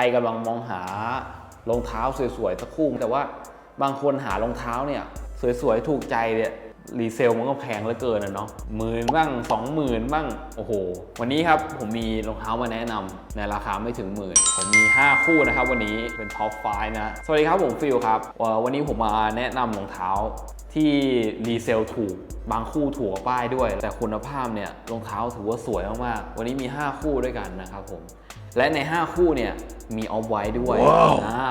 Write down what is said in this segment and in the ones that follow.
รกำลังมองหารองเท้าสวยๆสักคู่ แต่ว่าบางคนหารองเท้าเนี่ยสวยๆถูกใจเนี่ยรีเซลมันก็แพงเหลือเกินนะเนาะหมื่นบ้างสองหมื่นบ้างโอ้โห วันนี้ครับผมมีรองเท้ามาแนะนำในราคาไม่ถึงหมื่นผมมี 5 คู่นะครับวันนี้เป็นท็อป5นะ สวัสดีครับผมฟิลครับ วันนี้ผมมาแนะนำรองเท้าที่รีเซลถูกบางคู่ถูกป้ายด้วย แต่คุณภาพเนี่ยรองเท้าถือว่าสวยมากๆวันนี้มี 5 คู่ด้วยกันนะครับผม และใน 5 คู่เนี่ยมีออฟไว้ด้วยว้าวอ่า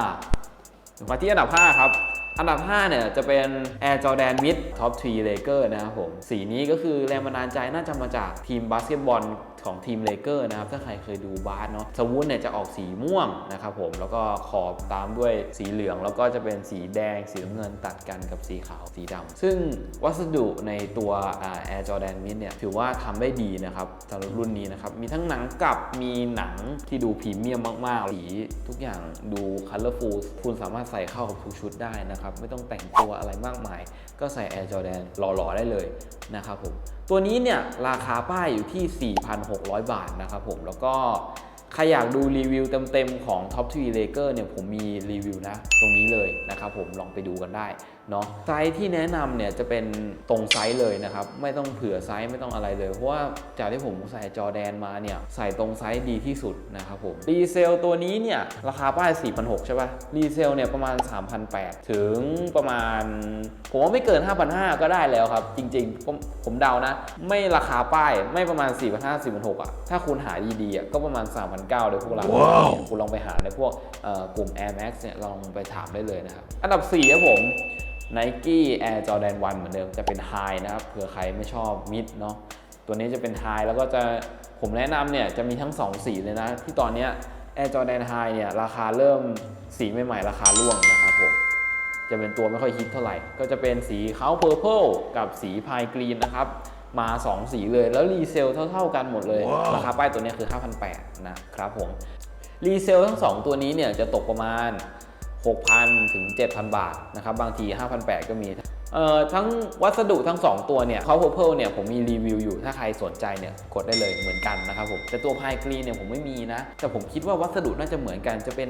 มาที่อันดับ 5 ครับ อันดับ 5 เนี่ย จะเป็น Air Jordan Mid Top 3 Laker นะครับผม สีนี้ก็คือแรงบันดาลใจน่าจะมาจากทีมบาสเกตบอลของทีมเลเกอร์นะครับ ถ้าใครเคยดูบาสเนาะสวูดเนี่ยจะออกสีม่วงนะครับผม แล้วก็ขอบตามด้วยสีเหลือง แล้วก็จะเป็นสีแดง สีน้ำเงินตัดกันกับสีขาว สีดำ ซึ่งวัสดุในตัวอ่า Air Jordan Mid เนี่ย ถือว่าทำได้ดีนะครับสำหรับรุ่นนี้นะครับ มีทั้งหนังกลับมีหนังที่ดูพรีเมียมมาก ๆ สีทุกอย่างดูคัลเลอร์ฟูลคุณสามารถใส่เข้ากับทุกชุดได้นะครับไม่ต้องแต่งตัวอะไรมากมาย ก็ใส่ Air Jordan หล่อๆได้เลยนะครับผมตัวนี้เนี่ยราคาป้ายอยู่ที่ 4,600 บาทนะครับผมแล้วก็ใครอยากดูรีวิวเต็มๆของ Top 3 Laker เนี่ยผมมีรีวิวนะ ตรงนี้เลยนะครับผมลองไปดูกันได้ เนาะไซส์ที่แนะนำเนี่ยจะเป็นตรงไซส์เลยนะครับ ไม่ต้องเผื่อไซส์ไม่ต้องอะไรเลย เพราะว่าจากที่ผมใส่จอแดนมาเนี่ยใส่ตรงไซส์ดีที่สุดนะครับผมรีเซลตัวนี้เนี่ยราคาป้าย 4,600 ใช่ปะรีเซลเนี่ยประมาณ 3,800 ถึงประมาณ ผมว่าไม่เกิน 5,500 ก็ได้แล้วครับ จริงๆ ผมผมเดานะ ไม่ราคาป้ายไม่ประมาณ 4,500 4,600อะถ้าคุณหาดีๆอะก็ประมาณ 3,900เลยพวกเราว้าวคุณลองไปหาในพวกเอ่อกลุ่ม Air Max เนี่ยลองไปถามได้เลยนะครับอันดับ4ครับผม Nike Air Jordan 1 เหมือนเดิมจะเป็น High นะครับเผื่อใครไม่ชอบมิดเนาะตัวนี้จะเป็น High แล้วก็จะผมแนะนำเนี่ยจะมีทั้ง 2 สีเลยนะ ที่ตอนเนี้ย Air Jordan High เนี่ยราคาเริ่มสีใหม่ๆ ราคาร่วงนะครับผมจะเป็นตัวไม่ค่อยฮิตเท่าไหร่ ก็จะเป็นสีขาวเพอร์เพลกับสีพายกรีนนะครับ มา 2 สีเลยแล้วรีเซลเท่า ๆกันหมดเลยว้าวราคาป้ายตัวเนี้ยคือ 5,800 นะครับผมรีเซลทั้ง 2 ตัวนี้เนี่ยจะตกประมาณ 6,000 ถึง 7,000 บาทนะครับบางที 5,800 ก็มีเอ่อทั้งวัสดุทั้ง 2 ตัวเนี่ยเขาเพอร์เนี่ยผมมีรีวิวอยู่ถ้าใครสนใจเนี่ยกดได้เลยเหมือนกันนะครับผมแต่ตัวพายกรีเนี่ยผมไม่มีนะ แต่ผมคิดว่าวัสดุน่าจะเหมือนกันจะเป็น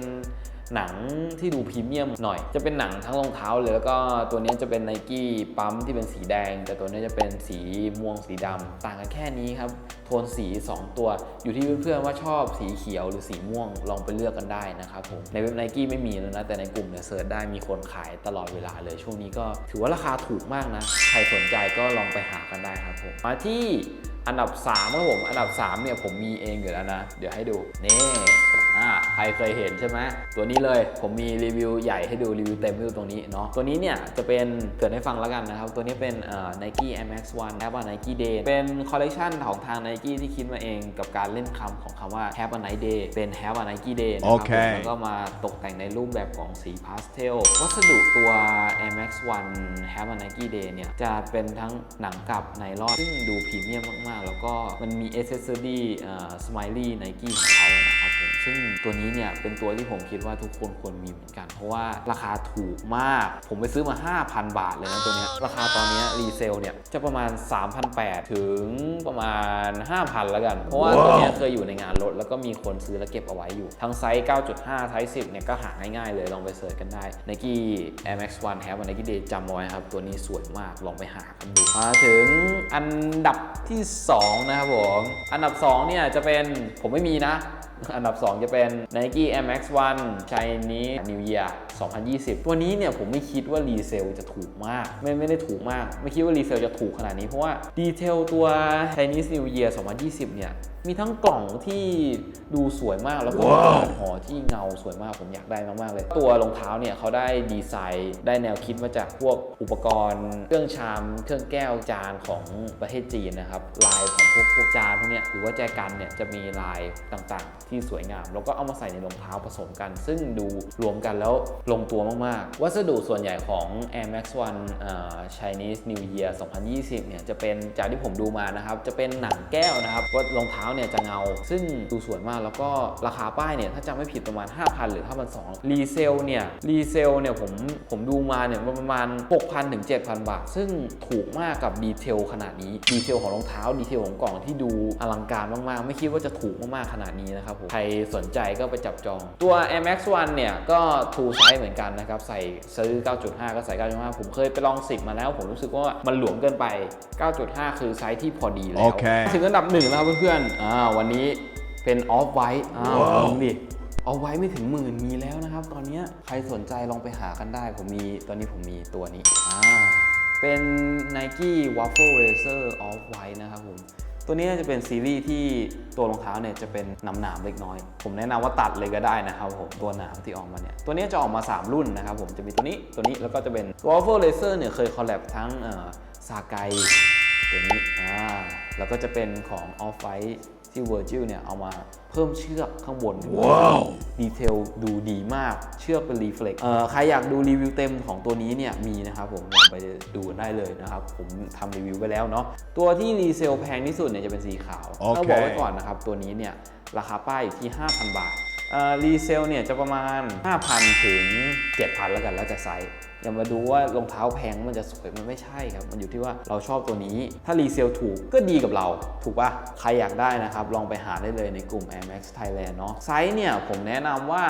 หนังที่ดูพรีเมียมหน่อย จะเป็นหนังทั้งรองเท้าเลยแล้วก็ตัวนี้จะเป็นไนกี้ปั๊มที่เป็นสีแดง แต่ตัวนี้จะเป็นสีม่วงสีดำต่างกันแค่นี้ครับ โทนสี 2 ตัว อยู่ที่เพื่อนๆว่าชอบสีเขียวหรือสีม่วงลองไปเลือกกันได้นะครับผมในเว็บไนกี้ไม่มีแล้วนะ แต่ในกลุ่มเนี่ยเสิร์ชได้มีคนขายตลอดเวลาเลย ช่วงนี้ก็ถือว่าราคาถูกมากนะใครสนใจก็ลองไปหากันได้ครับผมมาที่อันดับ3ครับผมอันดับ3เนี่ยผมมีเองอยู่แล้วนะ เดี๋ยวให้ดูนี่อ่า เคยเห็นใช่ไหมตัวนี้เลยผมมีรีวิวใหญ่ให้ดูรีวิวเต็มให้ดูตรงนี้เนาะตัวนี้เนี่ยจะเป็นเกิดให้ฟังแล้วกันนะครับ ตัวนี้เป็นเอ่อ Nike Air Max 1 Have a Nike Day เป็นคอลเล t ชันของทาง Nike ที่คิดมาเองกับการเล่นคำของคำว่า Have a Nice Day เป็น Have a Nike Day นะครับโอเค ผมแล้วก็มาตกแต่งในรูปแบบของสีพาสเทลวัสดุตัว Air Max 1 Have a Nike Day เนี่ยจะเป็นทั้งหนังกับไนลอนซึ่งดูพรีเมียมมากๆ แล้วก็มันมี accessory เอ่อ smiley Nike ของเขานะครับผมซึ่งตัวนี้เนี่ยเป็นตัวที่ผมคิดว่าทุกคนควรมีเหมือนกัน เพราะว่าราคาถูกมาก ผมไปซื้อมา 5,000 บาทเลยนะตัวเนี้ยราคาตอนเนี้ยรีเซลเนี่ยจะประมาณ 3,800 ถึงประมาณ 5,000 แล้วกัน เพราะว่าตัวเนี้ยเคยอยู่ในงานรถ แล้วก็มีคนซื้อแล้วเก็บเอาไว้อยู่ ทั้งไซส์ 9.5 ไซส์ 10 เนี่ยก็หาง่ายๆเลยลองไปเสิร์ชกันได้ Nike Air Max 1 Have a Nike Day จำเอาไว้ครับ ตัวนี้สวยมากลองไปหากันดูมาถึง อันดับที่2นะครับผมอันดับ2เนี่ยจะเป็นผมไม่มีนะ อันดับ 2 จะเป็น Nike Air Max 1 Chinese New Year 2020 ตัวนี้เนี่ยผมไม่คิดว่ารีเซลจะถูกมาก ไม่ไม่ได้ถูกมาก ไม่คิดว่ารีเซลจะถูกขนาดนี้ เพราะว่าดีเทลตัว Chinese New Year 2020 เนี่ยมีทั้งกล่องที่ดูสวยมากแล้วก็ว้าวห่อที่เงาสวยมากผมอยากได้มาก ๆ เลย ตัวรองเท้าเนี่ยเขาได้ดีไซน์ได้แนวคิดมาจากพวกอุปกรณ์ เครื่องชาม เครื่องแก้วจานของประเทศจีนนะครับลายของพวกพวกจานพวกเนี้ยหรือว่าแจกันเนี่ยจะมีลายต่างๆ ที่สวยงาม แล้วก็เอามาใส่ในรองเท้าผสมกัน ซึ่งดูรวมกันแล้วลงตัวมากๆ วัสดุส่วนใหญ่ของ Air Max 1 Chinese New Year 2020เนี่ยจะเป็นจากที่ผมดูมานะครับจะเป็นหนังแก้วนะครับว่ารองเท้าเนี่ยจะเงา ซึ่งดูสวยมากแล้วก็ราคาป้ายเนี่ยถ้าจำไม่ผิดประมาณ 5,000 หรือ 5,200รีเซลเนี่ยรีเซลเนี่ยผมผมดูมาเนี่ยประมาณ 6,000ถึง7,000 บาท ซึ่งถูกมากกับดีเทลขนาดนี้ ดีเทลของรองเท้า ดีเทลของกล่องที่ดูอลังการมากๆ ไม่คิดว่าจะถูกมากๆ ขนาดนี้นะครับผม ใครสนใจก็ไปจับจอง ตัว Air Max 1เนี่ย ก็ True Size เหมือนกันนะครับ ใส่ซื้อ 9.5 ก็ใส่ 9.5 ผมเคยไปลอง 10 มาแล้ว ผมรู้สึกว่ามันหลวมเกินไป 9.5 คือไซส์ที่พอดีแล้วโอเคถึงอันดับหนึ่งแล้วครับเพื่อนๆอ่าวันนี้เป็นออฟไวท์อ้าวว้าวจริงดิออฟไวท์ไม่ถึงหมื่นมีแล้วนะครับ ตอนเนี้ยใครสนใจลองไปหากันได้ ผมมีตอนนี้ผมมีตัวนี้อ่า เป็น Nike Waffle Racer Off White นะครับผม ตัวนี้จะเป็นซีรีส์ที่ตัวรองเท้าเนี่ยจะเป็นหนามๆเล็กน้อย ผมแนะนำว่าตัดเลยก็ได้นะครับผม ตัวหนามที่ออกมาเนี่ย ตัวนี้จะออกมา 3 รุ่นนะครับผม จะมีตัวนี้ ตัวนี้ แล้วก็จะเป็น Waffle Racer เนี่ยเคยคอลแลบทั้งซาไกตัวนี้ อ่า แล้วก็จะเป็นของ Off White ที่ Virgil เนี่ยเอามาเพิ่มเชือกข้างบนว้าวดีเทลดูดีมาก เชือกเป็นรีเฟล็กเอ่อใครอยากดูรีวิวเต็มของตัวนี้เนี่ยมีนะครับผมลองไปดูกันได้เลยนะครับ ผมทำรีวิวไปแล้วเนาะตัวที่รีเซลแพงที่สุดเนี่ยจะเป็นสีขาวโอเคต้องบอกไว้ก่อนนะครับ ตัวนี้เนี่ยราคาป้ายอยู่ที่ 5,000 บาทเอ่อรีเซลเนี่ยจะประมาณ 5,000 ถึง 7,000 แล้วกันแล้วแต่ไซส์ อย่ามาดูว่ารองเท้าแพงมันจะสวยมันไม่ใช่ครับ มันอยู่ที่ว่าเราชอบตัวนี้ ถ้ารีเซลถูกก็ดีกับเรา ถูกปะใครอยากได้นะครับ ลองไปหาได้เลยในกลุ่ม Air Max Thailand เนาะไซส์เนี่ย ผมแนะนำว่า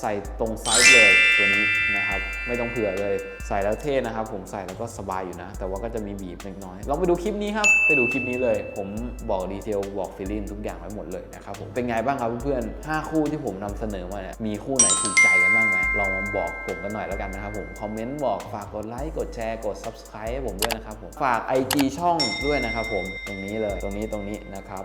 ใส่ตรงไซส์เลยตัวนี้นะครับ ไม่ต้องเผื่อเลยใส่แล้วเท่นะครับ ผมใส่แล้วก็สบายอยู่นะ แต่ว่าก็จะมีบีบเล็กน้อยลองไปดูคลิปนี้ครับไปดูคลิปนี้เลย ผมบอกดีเทลบอกฟีลลิ่งทุกอย่างไว้หมดเลยนะครับผมเป็นไงบ้างครับเพื่อนๆ5คู่ที่ผมนำเสนอมาเนี่ยมีคู่ไหนถูกใจกันบ้างไหมลองมาบอกผมกันหน่อยแล้วกันนะครับผม คอมเมนต์บอกฝากกดไลค์กดแชร์กด subscribe ให้ผมด้วยนะครับผมฝาก IG ช่องด้วยนะครับผมตรงนี้เลยตรงนี้ตรงนี้นะครับ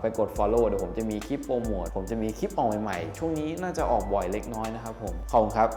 ไปกด follow เดี๋ยวผมจะมีคลิปโปรโมทผมจะมีคลิปออกใหม่ๆ ช่วงนี้น่าจะออกบ่อยเล็กน้อยนะครับผมขอบคุณครับ